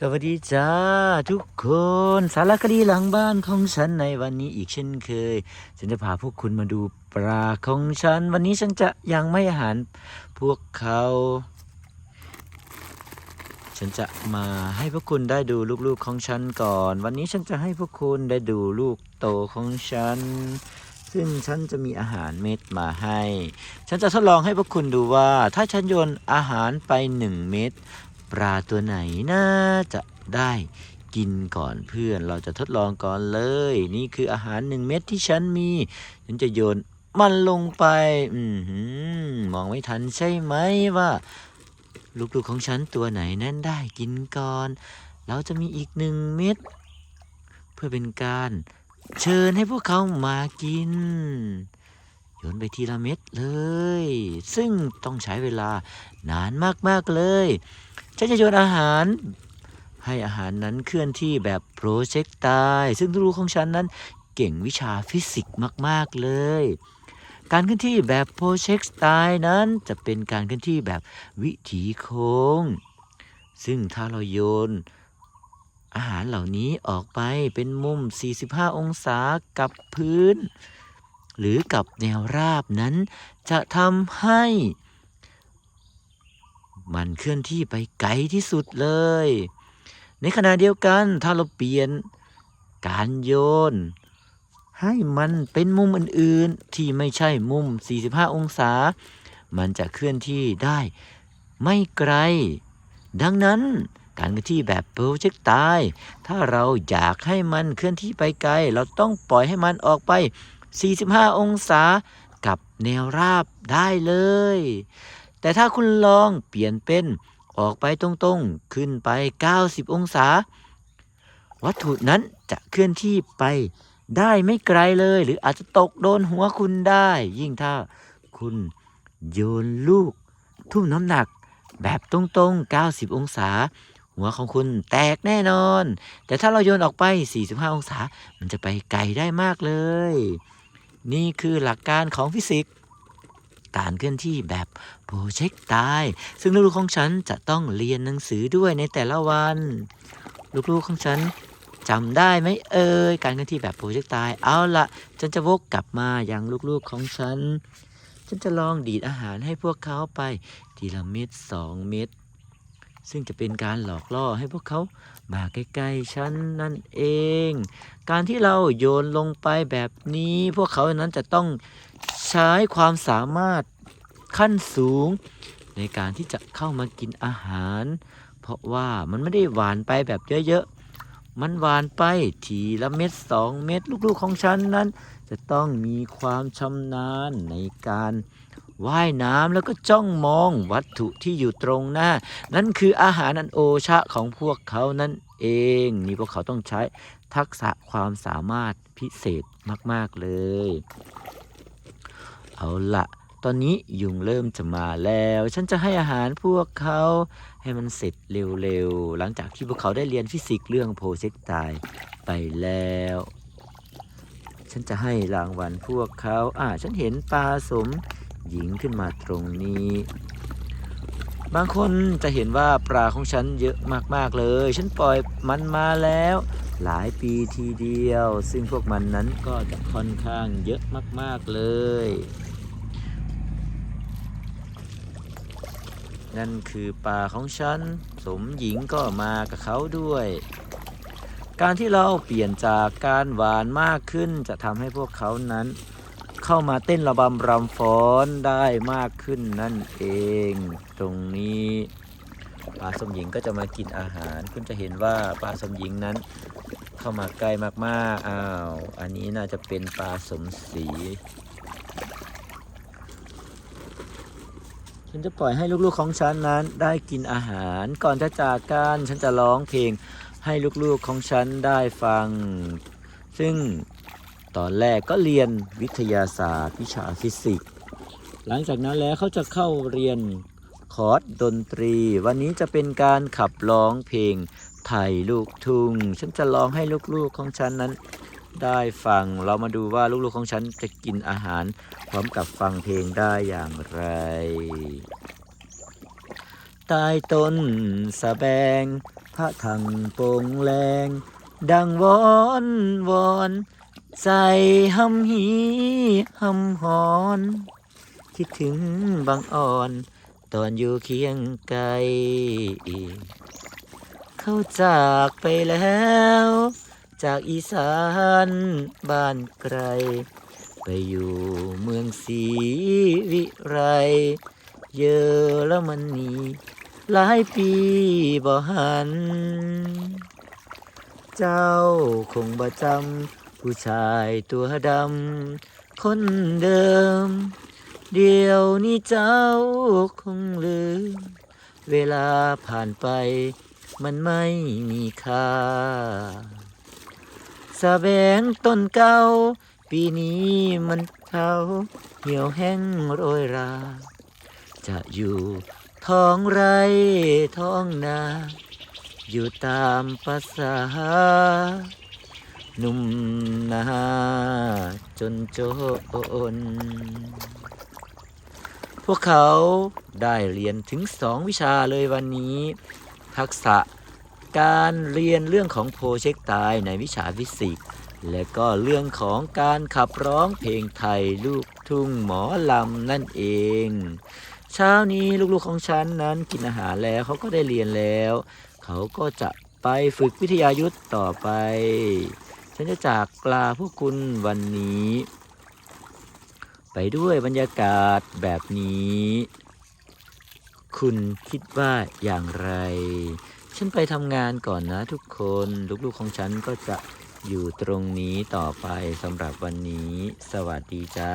สวัสดีจ้าทุกคนสารคดีหลังบ้านของฉันในวันนี้อีกเช่นเคย ฉันจะพาพวกคุณมาดูปลาของฉัน วันนี้ฉันจะยังไม่อาหารพวกเขา ฉันจะมาให้พวกคุณได้ดูลูกๆของฉันก่อน วันนี้ฉันจะให้พวกคุณได้ดูลูกโตของฉัน ซึ่งฉันจะมีอาหารเม็ดมาให้ ฉันจะทดลองให้พวกคุณดูว่า ถ้าฉันโยนอาหารไปหนึ่งเม็ด ปลาตัวไหนน่าจะได้กินก่อนเพื่อนเราจะทดลองก่อนเลย นี่คืออาหารหนึ่งเม็ดที่ฉันมี ฉันจะโยนมันลงไป อือหือมองไม่ทันใช่ไหมว่า ลูกๆของฉันตัวไหนนั้นได้กินก่อน เราจะมีอีกหนึ่งเม็ดเพื่อเป็นการเชิญให้พวกเขามากิน ยนไปทีละเม็ดเลย ซึ่งต้องใช้เวลานานมากๆเลยฉันจะโยนอาหาร ให้อาหารนั้นเคลื่อนที่แบบโปรเจกต์ตายซึ่งลูกของฉันนั้นเก่งวิชาฟิสิกส์มากๆเลย การเคลื่อนที่แบบโปรเจกต์ตายนั้นจะเป็นการเคลื่อนที่แบบวิถีโค้ง ซึ่งถ้าเราโยนอาหารเหล่านี้ออกไปเป็นมุม 45 องศากับพื้น หรือกับแนวราบนั้น จะทำให้ มันเคลื่อนที่ไปไกลที่สุดเลย ในขณะเดียวกันถ้าเราเปลี่ยนการโยน ให้มันเป็นมุมอื่นๆ ที่ไม่ใช่มุม 45 องศา มันจะเคลื่อนที่ได้ไม่ไกล ดังนั้นการเคลื่อนที่แบบโปรเจกต์ตาย ถ้าเราอยากให้มันเคลื่อนที่ไปไกล เราต้องปล่อยให้มันออกไป 45 องศากับแนวราบได้เลย แต่ถ้าคุณลองเปลี่ยนเป็นออกไปตรงๆ ขึ้นไป 90 องศา วัตถุนั้นจะเคลื่อนที่ไปได้ไม่ไกลเลย หรืออาจจะตกโดนหัวคุณได้ ยิ่งถ้าคุณโยนลูก ทุ่มน้ำหนัก แบบตรงๆ 90 องศา หัวของคุณแตกแน่นอน แต่ถ้าเราโยนออกไป 45 องศา มันจะไปไกลได้มากเลย นี่คือหลักการของฟิสิกส์การเคลื่อนที่แบบโปรเจกต์ตายซึ่งลูกๆของฉันจะต้องเรียนหนังสือด้วยในแต่ละวัน ลูกๆของฉันจำได้ไหมเอ่ยการเคลื่อนที่แบบโปรเจกต์ตายเอาละฉันจะวกกลับมาอยังลูกๆของฉัน ฉันจะลองดีดอาหารให้พวกเขาไปทีละเม็ดสองเม็ด ซึ่งจะเป็นการหลอกล่อให้พวกเขามาใกล้ๆฉันนั่นเอง การที่เราโยนลงไปแบบนี้ พวกเขานั้นจะต้องใช้ความสามารถขั้นสูง ในการที่จะเข้ามากินอาหาร เพราะว่ามันไม่ได้หวานไปแบบเยอะๆ มันหวานไปทีละเม็ดสองเม็ดลูกๆของฉันนั้น จะต้องมีความชำนาญในการ ว่ายน้ำแล้วก็จ้องมองวัตถุที่อยู่ตรงหน้า นั่นคืออาหารอันโอชะของพวกเขานั่นเอง นี่พวกเขาต้องใช้ทักษะความสามารถพิเศษมากๆเลย เอาละตอนนี้ยุงเริ่มจะมาแล้ว ฉันจะให้อาหารพวกเขาให้มันเสร็จเร็วๆ หลังจากที่พวกเขาได้เรียนฟิสิกส์เรื่องโปรเจกต์ตายไปแล้ว ฉันจะให้รางวัลพวกเขา อ่า ฉันเห็นปลาสม หญิงขึ้นมาตรงนี้ บางคนจะเห็นว่าปลาของฉันเยอะมากๆเลย ฉันปล่อยมันมาแล้ว หลายปีทีเดียว ซึ่งพวกมันนั้นก็จะค่อนข้างเยอะมากๆเลย นั่นคือปลาของฉัน สมหญิงก็มากับเขาด้วยการที่เราเปลี่ยนจากการหวานมากขึ้นจะทำให้พวกเขานั้น เข้ามาเต้นระบำรำฟ้อนได้มากขึ้นนั่นเอง ตรงนี้ปลาสมหญิงก็จะมากินอาหาร คุณจะเห็นว่าปลาสมหญิงนั้นเข้ามาใกล้มากๆอ้าวอันนี้น่าจะเป็นปลาสมศรีฉันจะปล่อยให้ลูกๆของฉันนั้นได้กินอาหาร ก่อนจะจากกันฉันจะร้องเพลงให้ลูกๆของฉันได้ฟัง ซึ่ง ตอนแรกก็เรียนวิทยาศาสตร์วิชาฟิสิกส์ หลังจากนั้นแล้วเขาจะเข้าเรียนคอร์สดนตรี วันนี้จะเป็นการขับร้องเพลงไทยลูกทุ่ง ฉันจะร้องให้ลูกๆของฉันนั้น ได้ฟัง เรามาดูว่าลูกๆของฉันจะกินอาหาร พร้อมกับฟังเพลงได้อย่างไรใต้ต้นสะแบง พระถังโปงแรง ดังวอนวอน ใส่หำหีหำหอน คิดถึงบางอ่อน ตอนอยู่เคียงไกลเขาจากไปแล้ว จากอีสานบ้านไกล ไปอยู่เมืองศรีวิไร เยอรมนีหลายปีบ่หัน เจ้าคงบ่จำ ผู้ชายตัวดำคนเดิม เดี๋ยวนี้เจ้าคงลืม เวลาผ่านไปมันไม่มีค่าสะแบงต้นเก่าปีนี้มันเท่าเหี่ยวแห้งโรยรา จะอยู่ท้องไรท้องนา อยู่ตามภาษา หนุ่มนาจนจน พวกเขาได้เรียนถึงสองวิชาเลยวันนี้ ทักษะการเรียนเรื่องของโพเช็คตายในวิชาฟิสิกส์และก็เรื่องของการขับร้องเพลงไทยลูกทุ่งหมอลำนั่นเอง เช้านี้ลูกๆของฉันนั้นกินอาหารแล้วเขาก็ได้เรียนแล้ว เขาก็จะไปฝึกวิทยายุทธต่อไป ฉันจะจากลาพวกคุณวันนี้ ไปด้วยบรรยากาศแบบนี้ คุณคิดว่าอย่างไร ฉันไปทำงานก่อนนะทุกคน ลูกๆของฉันก็จะอยู่ตรงนี้ต่อไปสำหรับวันนี้ สวัสดีจ้า